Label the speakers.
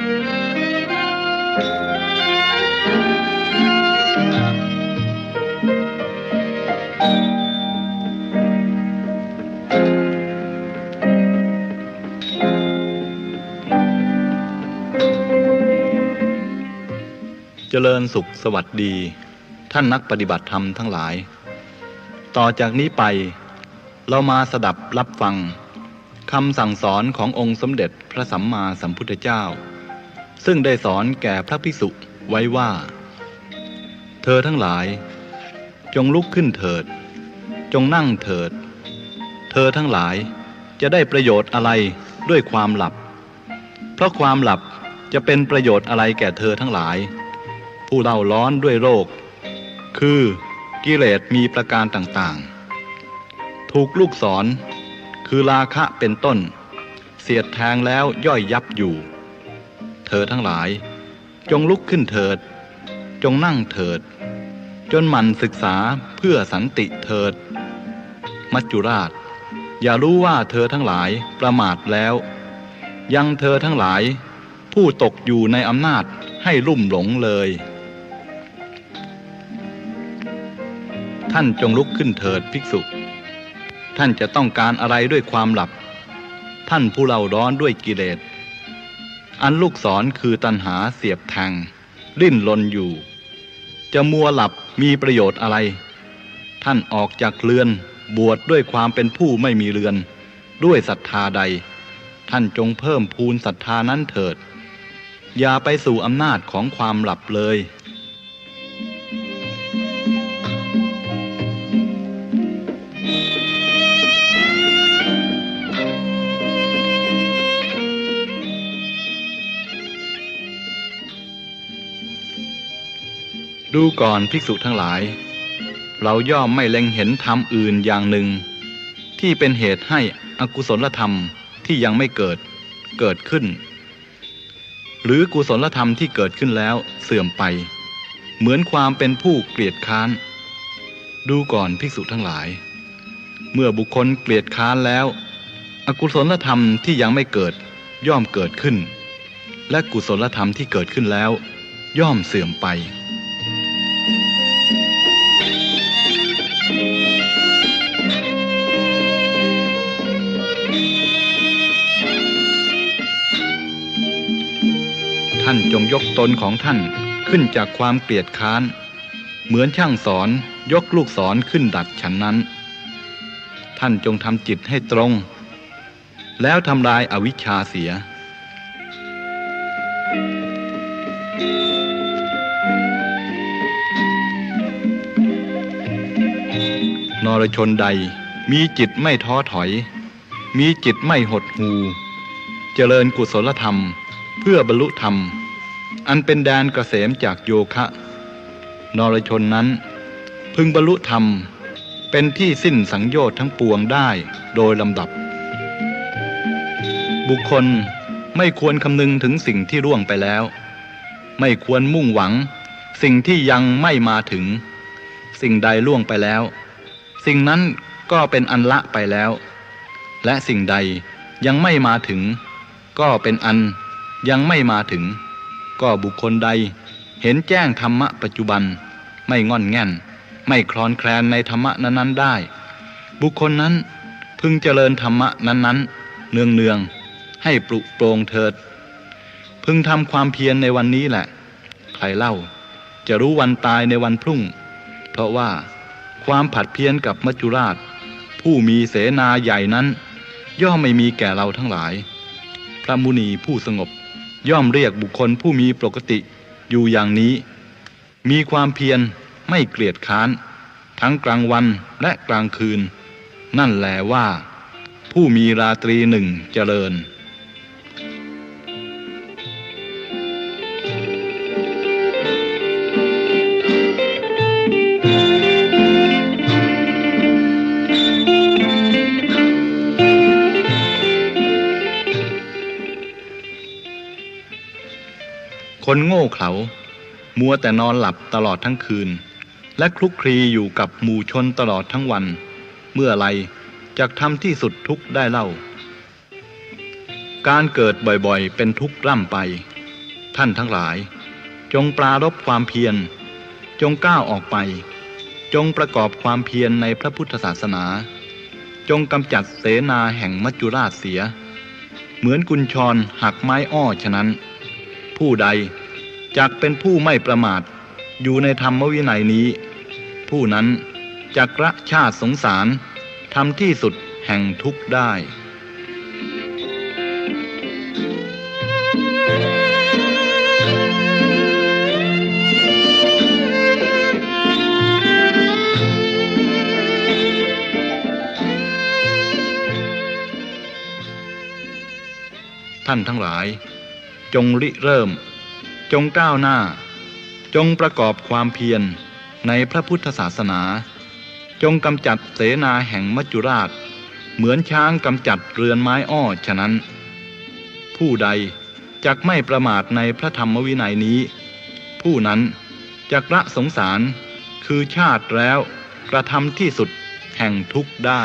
Speaker 1: เจริญสุขสวัสดี ท่านนักปฏิบัติธรรมทั้งหลาย ต่อจากนี้ไป เรามาสดับรับฟังคำสั่งสอนขององค์สมเด็จพระสัมมาสัมพุทธเจ้า ซึ่งได้สอนแก่พระภิกษุไว้ว่า เธอทั้งหลาย จงลุกขึ้นเถิด จงนั่งเถิด เธอทั้งหลายจะได้ประโยชน์อะไรด้วยความหลับ เพราะความหลับจะเป็นประโยชน์อะไรแก่เธอทั้งหลาย ผู้เล่าร้อนด้วยโรค คือกิเลสมีประการต่างๆ ถูกลูกศรคือราคะเป็นต้น เสียดแทงแล้วย่อยยับอยู่ เธอทั้งหลาย จงลุกขึ้นเถิด จงนั่งเถิด จนหมันศึกษาเพื่อสันติเถิด มัจจุราช อย่ารู้ว่าเธอทั้งหลายประมาทแล้ว ยังเธอทั้งหลาย ผู้ตกอยู่ในอำนาจให้ลุ่มหลงเลย ท่านจงลุกขึ้นเถิดภิกษุ ท่านจะต้องการอะไรด้วยความหลับ ท่านผู้เล่าร้อนด้วยกิเลส อันลูกศรคือตันหาเสียบแทงดิ้นลนอยู่ จะมัวหลับมีประโยชน์อะไร ท่านออกจากเรือนบวชดด้วยความเป็นผู้ไม่มีเรือน ด้วยศรัทธาใด ท่านจงเพิ่มพูนศรัทธานั้นเถิด อย่าไปสู่อำนาจของความหลับเลย ดูก่อนภิกษุทั้งหลาย เราย่อมไม่เล็งเห็นธรรมอื่นอย่างหนึ่ง ที่เป็นเหตุให้อกุศลธรรมที่ยังไม่เกิดเกิดขึ้น หรือกุศลธรรมที่เกิดขึ้นแล้วเสื่อมไป เหมือนความเป็นผู้เกลียดค้าน ดูก่อนภิกษุทั้งหลาย เมื่อบุคคลเกลียดค้านแล้ว อกุศลธรรมที่ยังไม่เกิดย่อมเกิดขึ้น และกุศลธรรมที่เกิดขึ้นแล้ว ย่อมเสื่อมไป ตนของท่านขึ้นจากความเกลียดค้าน เหมือนช่างสอนยกลูกศรขึ้นดัดฉันนั้น ท่านจงทำจิตให้ตรง แล้วทำลายอาวิชชาเสียนรชนใดมีจิตไม่ท้อถอย มีจิตไม่หดหู เจริญกุศลธรรม เพื่อบรรลุธรรม อันเป็นแดนกเกษมจากโยคะ นรชนนั้น พึงบรรลุธรรมเป็นที่สิ้นสังโยชน์ทั้งปวงได้โดยลำดับ บุคคลไม่ควรคำนึงถึงสิ่งที่ร่วงไปแล้ว ไม่ควรมุ่งหวัง สิ่งที่ยังไม่มาถึง สิ่งใดล่วงไปแล้ว สิ่งนั้นก็เป็นอันละไปแล้ว และสิ่งใดยังไม่มาถึง ก็เป็นอันยังไม่มาถึง ก็บุคคลใด เห็นแจ้งธรรมะปัจจุบัน ไม่งอนแง่น ไม่คลอนแคลนในธรรมะนั้นๆได้ บุคคลนั้นพึงเจริญธรรมะนั้นๆ เนืองๆ ให้ปลุกโปรงเถิด พึงทำความเพียรในวันนี้แหละ ใครเล่า จะรู้วันตายในวันพรุ่ง เพราะว่าความผัดเพี้ยนกับมัจจุราช ผู้มีเสนาใหญ่นั้น ย่อมไม่มีแก่เราทั้งหลาย พระมุนีผู้สงบ ย่อมเรียกบุคคลผู้มีปกติอยู่อย่างนี้ มีความเพียรไม่เกลียดค้าน ทั้งกลางวันและกลางคืน นั่นแหละว่า ผู้มีราตรีหนึ่งเจริญ คนโง่เขลา มัวแต่นอนหลับตลอดทั้งคืน และคลุกคลีอยู่กับหมู่ชนตลอดทั้งวัน เมื่อไรจะทำที่สุดทุกได้เล่า การเกิดบ่อยๆ เป็นทุกข์ร่ำไป ท่านทั้งหลาย จงปรารบความเพียร จงก้าวออกไป จงประกอบความเพียรในพระพุทธศาสนา จงกำจัดเสนาแห่งมัจจุราชเสีย เหมือนกุญชรหักไม้อ้อฉะนั้น ผู้ใดจักเป็นผู้ไม่ประมาท อยู่ในธรรมวินัยนี้ ผู้นั้นจักระชาติสงสารทำที่สุดแห่งทุกข์ได้ท่านทั้งหลาย จงริเริ่ม จงก้าวหน้า จงประกอบความเพียรในพระพุทธศาสนา จงกำจัดเสนาแห่งมัจจุราช เหมือนช้างกำจัดเรือนไม้อ้อฉะนั้น ผู้ใดจักไม่ประมาทในพระธรรมวินัยนี้ ผู้นั้นจักละสงสารคือชาติแล้วกระทำที่สุดแห่งทุกข์ได้